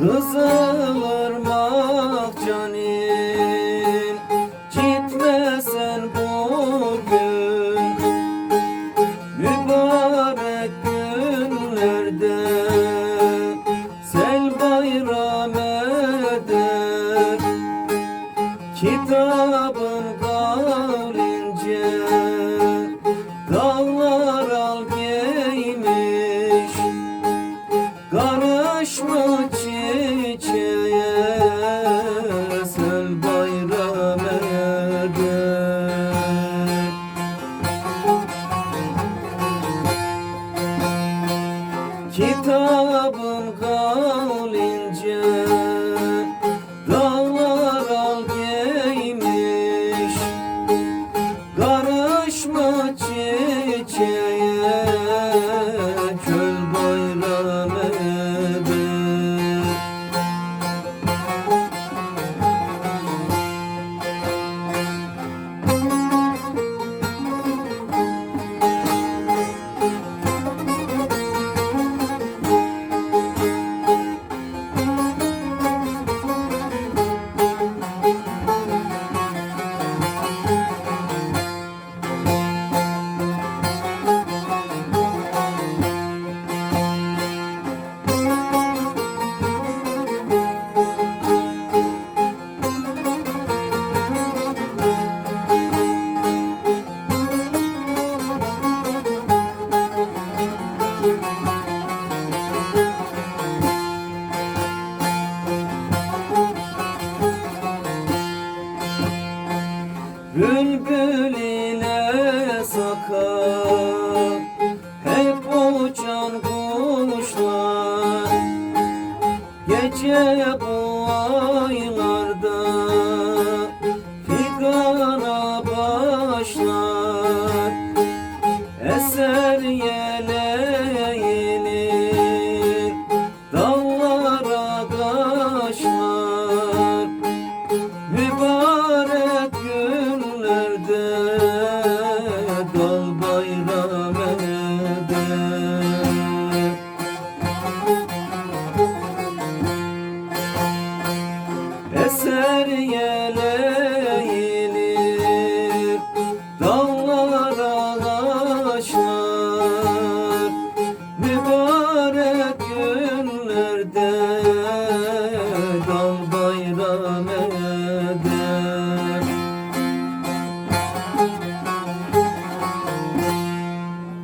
Kızılırmak canin Gitme sen bugün. Mübarek günlerde Sel bayram eder. Kitabın মৌলিন Bülbül ile sakal Hep uçan kuşlar Gece bu aylarda Figana başlar. Eser yeleğilir nerede dal bayram eder Eser yeleğilir dallar ağaçlar Mübarek günlerde dal bayram eder